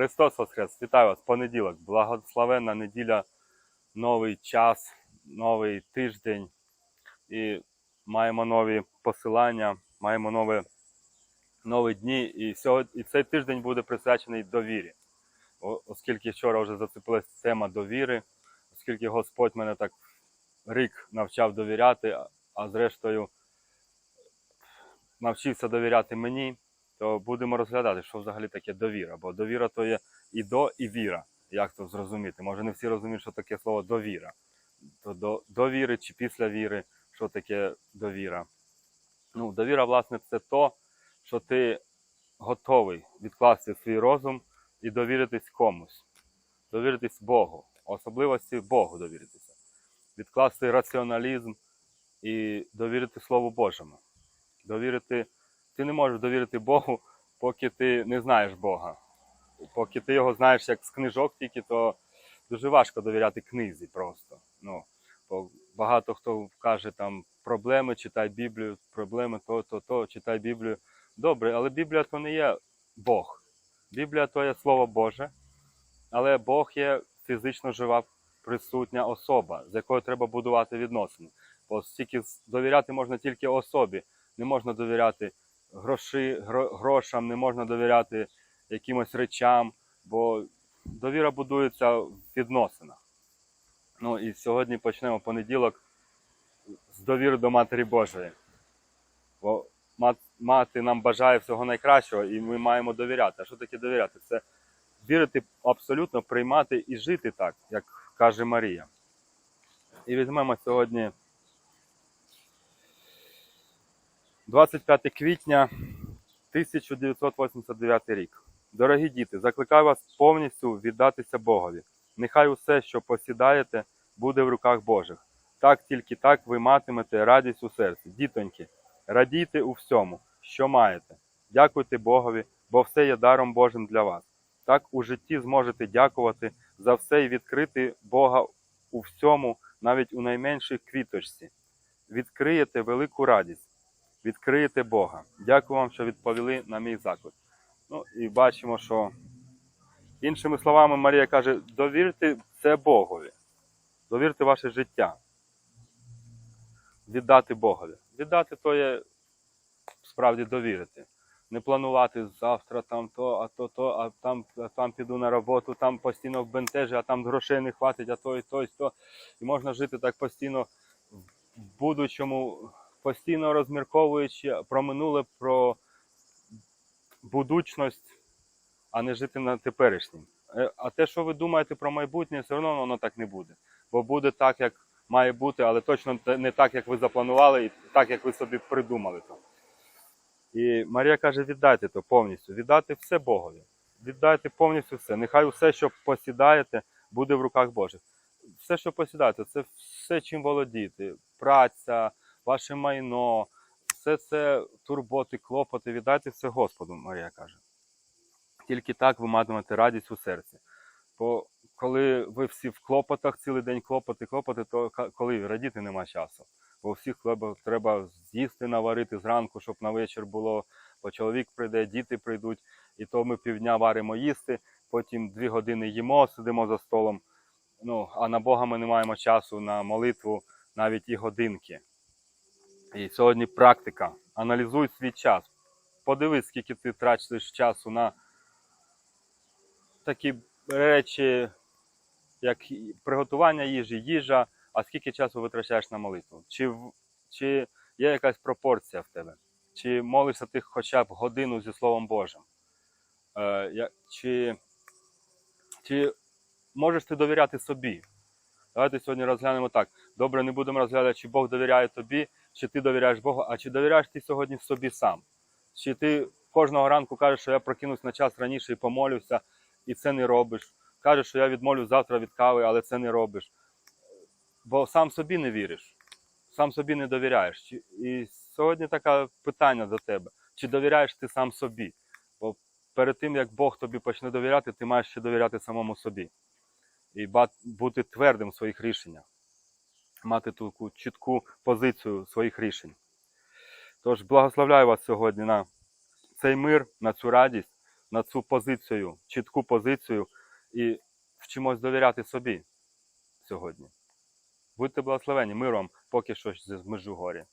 Христос Воскрес! Вітаю вас! Понеділок, благословенна неділя, новий час, новий тиждень. І маємо нові посилання, маємо нові, нові дні. І, сьогодні, і цей тиждень буде присвячений довірі. О- Оскільки вчора вже зацепилась тема довіри, оскільки Господь мене так рік навчав довіряти, а зрештою навчився довіряти мені, то будемо розглядати, що взагалі таке довіра. Бо довіра то є і до, і віра. Як це зрозуміти? Може не всі розуміють, що таке слово довіра. То до, до віри чи після віри, що таке довіра. Ну, довіра, власне, це то, що ти готовий відкласти свій розум і довіритись комусь, довіритись Богу, особливості Богу довіритися, відкласти раціоналізм і довірити Слову Божому. Довірити, ти не можеш довірити Богу, поки ти не знаєш Бога. Поки ти його знаєш як з книжок тільки, то дуже важко довіряти книзі просто. Ну, багато хто каже там проблеми, читай Біблію, проблеми то, то, то, читай Біблію. Добре, але Біблія то не є Бог. Біблія то є Слово Боже, але Бог є фізично жива присутня особа, з якою треба будувати відносини. Бо стільки довіряти можна тільки особі, не можна довіряти гроші, гро- грошам, не можна довіряти якимось речам, бо довіра будується в відносинах. Ну і сьогодні почнемо понеділок з довіри до Матері Божої. Бо мати нам бажає всього найкращого, і ми маємо довіряти. А що таке довіряти? Це вірити абсолютно, приймати і жити так, як каже Марія. І візьмемо сьогодні 25 квітня 1989 рік. Дорогі діти, закликаю вас повністю віддатися Богові. Нехай усе, що посідаєте, буде в руках Божих. Так тільки так ви матимете радість у серці. Дітоньки, радійте у всьому, що маєте. Дякуйте Богові, бо все є даром Божим для вас. Так у житті зможете дякувати за все і відкрити Бога у всьому, навіть у найменшій квіточці. Відкриєте велику радість відкриєте Бога. Дякую вам, що відповіли на мій заклик. Ну і бачимо, що іншими словами, Марія каже: довірте це Богові, довірте ваше життя. Віддати Богові. Віддати то є справді довірити. Не планувати завтра там то, а то, то, а там, а там піду на роботу, там постійно в бентежі, а там грошей не хватить, а то і то, і то. І можна жити так постійно в будучому, постійно розмірковуючи про минуле, про будучність, а не жити на теперішнім. Е, А те, що ви думаєте про майбутнє, все одно воно так не буде. Бо буде так, як має бути, але точно не так, як ви запланували, і так, як ви собі придумали то. І Марія каже: віддайте то повністю, віддати все Богові. Віддайте повністю все. Нехай усе, що посідаєте, буде в руках Божих. Все, що посідаєте, це все, чим володіти. Праця, ваше майно, все це турботи, клопоти, віддайте все Господу, Марія каже. Тільки так ви матимете радість у серці. Бо коли ви всі в клопотах, цілий день клопоти, клопоти, то коли радіти нема часу. Бо всіх треба з'їсти, наварити зранку, щоб на вечір було, бо чоловік прийде, діти прийдуть, і то ми півдня варимо їсти, потім дві години їмо, сидимо за столом. Ну, а на Бога ми не маємо часу на молитву навіть і годинки. І сьогодні практика. Аналізуй свій час. Подивись, скільки ти тратиш часу на такі речі, як приготування їжі, їжа, а скільки часу витрачаєш на молитву? Чи, чи є якась пропорція в тебе? Чи молишся ти хоча б годину зі Словом Божим? Е, чи, чи можеш ти довіряти собі? Давайте сьогодні розглянемо так. Добре, не будемо розглядати, чи Бог довіряє тобі, чи ти довіряєш Богу, а чи довіряєш ти сьогодні собі сам? Чи ти кожного ранку кажеш, що я прокинусь на час раніше і помолюся, і це не робиш. Кажеш, що я відмолю завтра від кави, але це не робиш. Бо сам собі не віриш, сам собі не довіряєш. І сьогодні таке питання до тебе: чи довіряєш ти сам собі? Бо перед тим, як Бог тобі почне довіряти, ти маєш ще довіряти самому собі. І бути твердим в своїх рішеннях, мати таку чітку позицію своїх рішень. Тож благословляю вас сьогодні на цей мир, на цю радість, на цю позицію, чітку позицію і вчимось довіряти собі сьогодні. Будьте благословені, миром поки що з Межугорі.